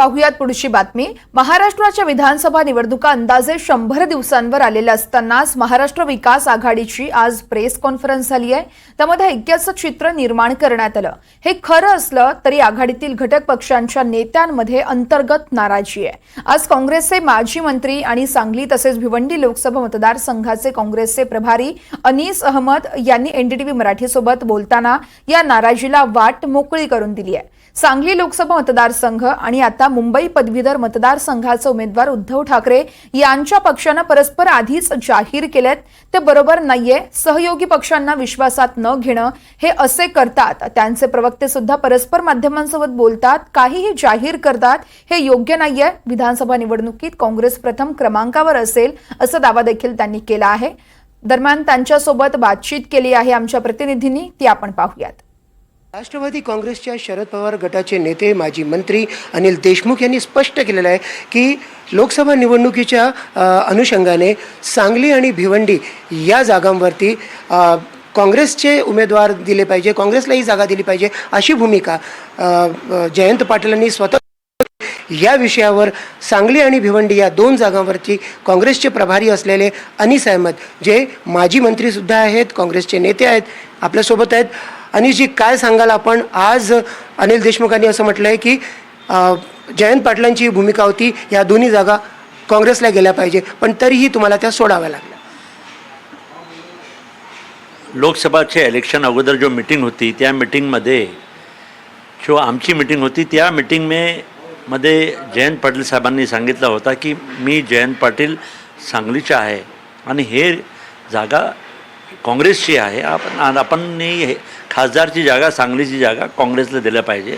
पाहुयात पुढची बातमी. महाराष्ट्राच्या विधानसभा निवडणुका अंदाजे शंभर दिवसांवर आलेल्या असतानाच महाराष्ट्र विकास आघाडीची आज प्रेस कॉन्फरन्स झाली आहे त्यामध्ये ऐक्याचं चित्र निर्माण करण्यात आलं. हे खरं असलं तरी आघाडीतील घटक पक्षांच्या नेत्यांमध्ये अंतर्गत नाराजी आहे. आज काँग्रेसचे माजी मंत्री आणि सांगली तसेच भिवंडी लोकसभा मतदारसंघाचे काँग्रेसचे प्रभारी अनीस अहमद यांनी एनडीटीव्ही मराठीसोबत बोलताना या नाराजीला वाट मोकळी करून दिली आहे सांगली लोकसभा मतदारसंघ आणि आता मुंबई पदवीधर मतदारसंघाचे उमेदवार उद्धव ठाकरे यांच्या पक्षानं परस्पर आधीच जाहीर केलेत. ते बरोबर नाहीये. सहयोगी पक्षांना विश्वासात न घेणं हे असे करतात. त्यांचे प्रवक्ते सुद्धा परस्पर माध्यमांसोबत बोलतात. काहीही जाहीर करतात हे योग्य नाहीये. विधानसभा निवडणुकीत काँग्रेस प्रथम क्रमांकावर असेल असा दावा देखील त्यांनी केला आहे. दरम्यान त्यांच्यासोबत बातचीत केली आहे आमच्या प्रतिनिधींनी. ती आपण पाहूयात. राष्ट्रवादी काँग्रेसच्या शरद पवार गटाचे नेते माजी मंत्री अनिल देशमुख यांनी स्पष्ट केलेलं आहे की लोकसभा निवडणुकीच्या अनुषंगाने सांगली आणि भिवंडी या जागांवरती काँग्रेसचे उमेदवार दिले पाहिजे काँग्रेसलाही जागा दिली पाहिजे अशी भूमिका जयंत पाटीलांनी स्वतः या विषयावर सांगली आणि भिवंडी या दोन जागांवरती काँग्रेसचे प्रभारी असलेले अनिस अहमद जे माजी मंत्रीसुद्धा आहेत काँग्रेसचे नेते आहेत आपल्यासोबत आहेत. अनिसजी काय सांगाल आपण आज अनिल देशमुखांनी असं म्हटलं आहे की जयंत पाटलांची भूमिका होती या दोन्ही जागा काँग्रेसला गेल्या पाहिजे पण तरीही तुम्हाला त्या सोडाव्या लागल्या. लोकसभाचे इलेक्शन अगोदर जो मीटिंग होती त्या मीटिंगमध्ये जो आमची मीटिंग होती त्या मीटिंग में मध्ये जयंत पाटील साहेबांनी सांगितलं होता की मी जयंत पाटील सांगलीचा आहे आणि हे जागा काँग्रेसची आहे. आपण आपण हे खासदारची जागा सांगलीची जागा काँग्रेसला दिल्या पाहिजे.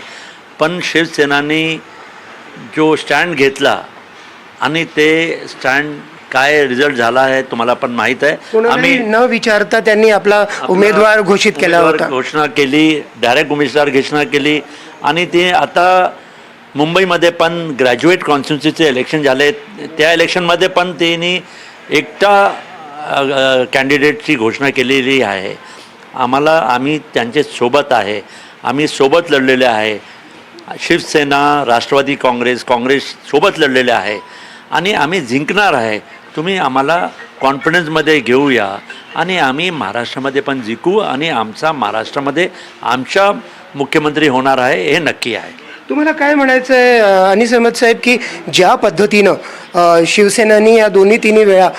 पण शिवसेनाने जो स्टँड घेतला आणि ते स्टँड काय रिझल्ट झाला आहे तुम्हाला पण माहीत आहे. कोणालाही न विचारता त्यांनी आपला उमेदवार घोषित केला होता. घोषणा केली डायरेक्ट उमेदवार घोषणा केली आणि ते आता मुंबईमध्ये पण ग्रॅज्युएट कॉन्स्टिट्युन्सीचे इलेक्शन झाले. त्या इलेक्शनमध्ये पण त्यांनी एकटा कॅन्डिडेटची घोषणा केलेली आहे. आम्हाला आम्ही त्यांचे सोबत आहे. आम्ही सोबत लढलेले आहे. शिवसेना राष्ट्रवादी काँग्रेस काँग्रेस सोबत लढलेले आहे. आणि आम्ही जिंकणार आहे. तुम्ही आम्हाला कॉन्फिडन्समध्ये घेऊया. आणि आम्ही महाराष्ट्रामध्ये पण जिंकू आणि आमचा महाराष्ट्रामध्ये आमच्या मुख्यमंत्री होणार आहे हे नक्की आहे. तुम्हाला काय म्हणायचं आहे अनिस अहमद साहेब की ज्या पद्धतीनं अ, शिवसेनानी या दोन्ही तिन्ही वेळा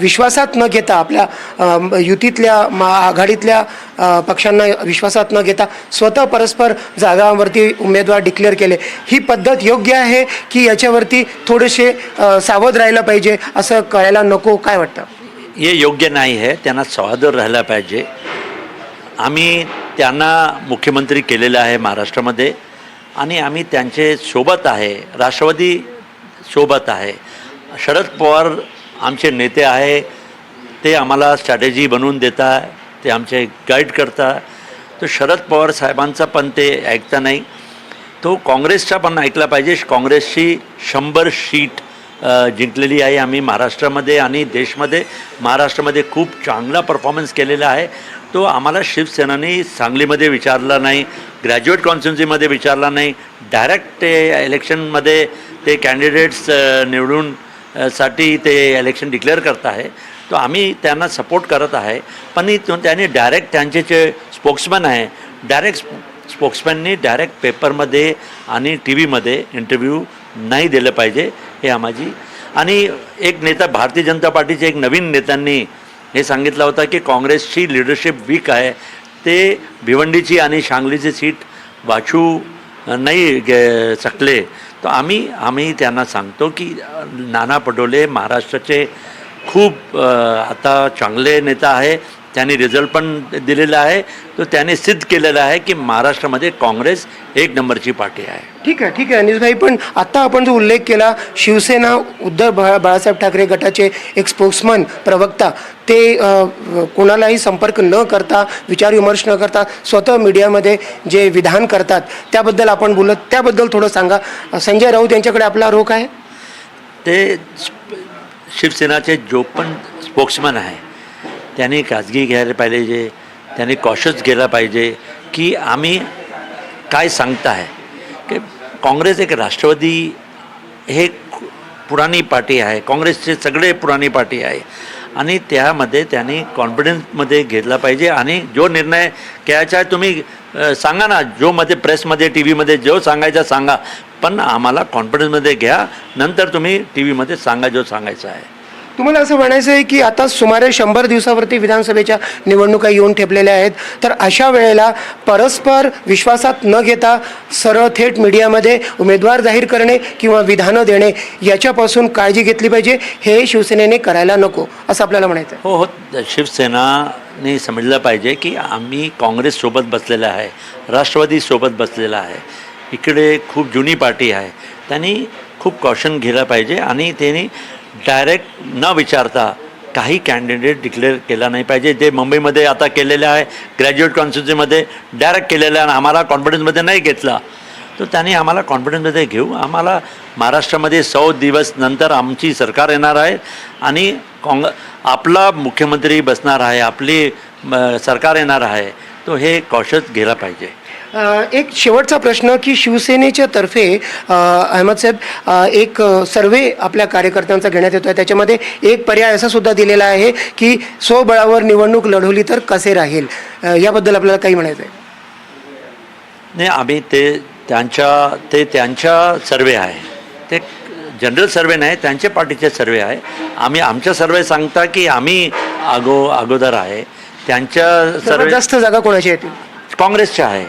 विश्वासात न घेता आपल्या युतीतल्या मा आघाडीतल्या पक्षांना विश्वासात न घेता स्वतः परस्पर जागांवरती उमेदवार डिक्लेअर केले. ही पद्धत योग्य आहे की याच्यावरती थोडेसे सावध राहायला पाहिजे असं कळायला नको? काय वाटतं? हे योग्य नाही आहे त्यांना स्वादर राहायला पाहिजे. आम्ही त्यांना मुख्यमंत्री केलेलं आहे महाराष्ट्रामध्ये. आणि आम्ही त्यांचे सोबत आहे राष्ट्रवादी सोबत आहे. शरद पवार आमचे नेते आहे ते आम्हाला स्ट्रॅटेजी बनवून देता ते आमचे गाईड करता तर शरद पवार साहेबांचा पण ते ऐकता नाही. तो काँग्रेसचा पण ऐकला पाहिजे. काँग्रेसची शंभर शीट जिंकलेली आहे आम्ही महाराष्ट्रामध्ये आणि देशमध्ये. महाराष्ट्रामध्ये खूप चांगला परफॉर्मन्स केलेला आहे. तो आम्हाला शिवसेनाने सांगलीमध्ये विचारला नाही ग्रॅज्युएट कॉन्स्टिट्युन्सीमध्ये विचारला नाही डायरेक्ट ते इलेक्शनमध्ये ते कॅन्डिडेट्स निवडून साठी ते इलेक्शन डिक्लेअर करत आहे. तो आम्ही त्यांना सपोर्ट करत आहे. पण त्यांनी डायरेक्ट त्यांचे जे स्पोक्समॅन आहे डायरेक्ट स्पोक्समॅननी डायरेक्ट पेपरमध्ये आणि टी व्हीमध्ये इंटरव्ह्यू नाही दिलं पाहिजे हे आम्हाची आणि एक नेता भारतीय जनता पार्टीचे एक नवीन नेत्यांनी हे सांगितलं होतं की काँग्रेसची लिडरशिप वीक आहे. ते भिवंडीची आणि सांगलीची सीट वाचू नाही गे शकले. तर आम्ही आम्ही त्यांना सांगतो की नाना पटोले महाराष्ट्राचे खूप आता चांगले नेता आहे. त्यांनी रिझल्ट पण दिलेला आहे. तर त्याने सिद्ध केलेलं आहे की महाराष्ट्रामध्ये काँग्रेस एक नंबरची पार्टी आहे. ठीक आहे ठीक आहे अनिसभाई पण आत्ता आपण जो उल्लेख केला शिवसेना उद्धव बाळा बाळासाहेब ठाकरे गटाचे एक स्पोक्समन प्रवक्ता ते कोणालाही संपर्क न करता विचारविमर्श न करता स्वतः मीडियामध्ये जे विधान करतात त्याबद्दल आपण बोलत त्याबद्दल थोडं सांगा. संजय राऊत यांच्याकडे आपला रोख आहे? ते शिवसेनाचे जो पण स्पोक्समन आहे त्यांनी खाजगी घ्यायला पाहिजे त्यांनी कॉशस गेला पाहिजे की आम्ही काय सांगता की काँग्रेस एक राष्ट्रवादी हे पुराणी पार्टी आहे काँग्रेसचे सगळे पुराणी पार्टी आहे. आणि त्यामध्ये त्यांनी कॉन्फिडन्समध्ये घेतला पाहिजे आणि जो निर्णय घ्यायचा आहे तुम्ही सांगा ना जो मध्ये प्रेसमध्ये टी व्हीमध्ये जो सांगायचा सांगा. पण आम्हाला कॉन्फिडन्समध्ये घ्या नंतर तुम्ही टी व्हीमध्ये सांगा जो सांगायचा आहे. तुम्हाला असं म्हणायचं आहे की आता सुमारे शंभर दिवसावरती विधानसभेच्या निवडणुका येऊन ठेपलेल्या आहेत. तर अशा वेळेला परस्पर विश्वासात न घेता सरळ थेट मीडियामध्ये उमेदवार जाहीर करणे किंवा विधानं देणे याच्यापासून काळजी घेतली पाहिजे. हे शिवसेनेने करायला नको असं आपल्याला म्हणायचं आहे हो हो. शिवसेनाने समजलं पाहिजे की आम्ही काँग्रेससोबत बसलेलं आहे राष्ट्रवादीसोबत बसलेलं आहे. इकडे खूप जुनी पार्टी आहे. त्यांनी खूप कॉशन घ्यायला पाहिजे आणि त्यांनी डायरेक्ट न विचारता काही कॅन्डिडेट डिक्लेअर केला नाही पाहिजे. जे मुंबईमध्ये आता केलेलं आहे ग्रॅज्युएट कॉन्स्टिट्युन्सीमध्ये डायरेक्ट केलेलं आहे आणि आम्हाला कॉन्फिडन्समध्ये नाही घेतला. तर त्यांनी आम्हाला कॉन्फिडन्समध्ये घेऊ आम्हाला महाराष्ट्रामध्ये सौ दिवस नंतर आमची सरकार येणार आहे आणि काँग आपला मुख्यमंत्री बसणार आहे आपली सरकार येणार आहे. तो हे कौशल घ्यायला पाहिजे. एक शेवटचा प्रश्न की शिवसेनेच्या तर्फे अहमद साहेब एक सर्वे आपल्या कार्यकर्त्यांचा घेण्यात येतो आहे त्याच्यामध्ये एक पर्याय असा सुद्धा दिलेला आहे की स्वबळावर निवडणूक लढवली तर कसे राहील? याबद्दल आपल्याला काही म्हणायचं आहे. नाही आम्ही ते त्यांच्या ते त्यांच्या सर्वे आहे. ते जनरल सर्वे नाही त्यांच्या पार्टीचे सर्वे आहे. आम्ही आमच्या सर्वे सांगता की आम्ही अगो अगोदर आहे. त्यांच्या सर्वात सर्वे जास्त जागा कोणाच्या येतील काँग्रेसच्या आहे.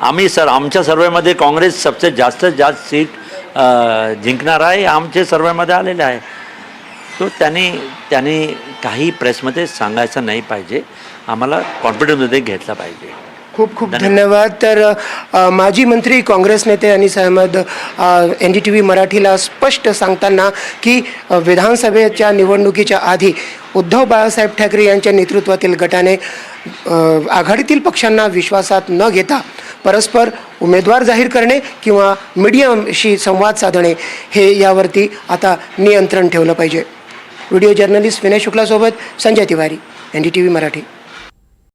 आम्ही सर आमच्या सर्वेमध्ये काँग्रेस सबसे जास्त जास्त सीट जिंकणार आहे आमचे सर्वेमध्ये आलेले आहे. तो त्यांनी त्यांनी काही प्रेसमध्ये सांगायचं नाही पाहिजे. आम्हाला कॉन्फिडन्समध्ये घेतला पाहिजे. खूप खूप धन्यवाद. तर माजी मंत्री काँग्रेस नेते Anis Ahmed N D T V मराठीला स्पष्ट सांगताना की विधानसभेच्या निवडणुकीच्या आधी उद्धव बाळासाहेब ठाकरे यांच्या नेतृत्वातील गटाने आघाडीतील पक्षांना विश्वासात न घेता परस्पर उमेदवार जाहीर करणे किंवा मीडियमशी संवाद साधणे हे यावरती आता नियंत्रण ठेवलं पाहिजे. Video journalist Vinay शुक्लासोबत Sanjay Tiwari N D T V Marathi.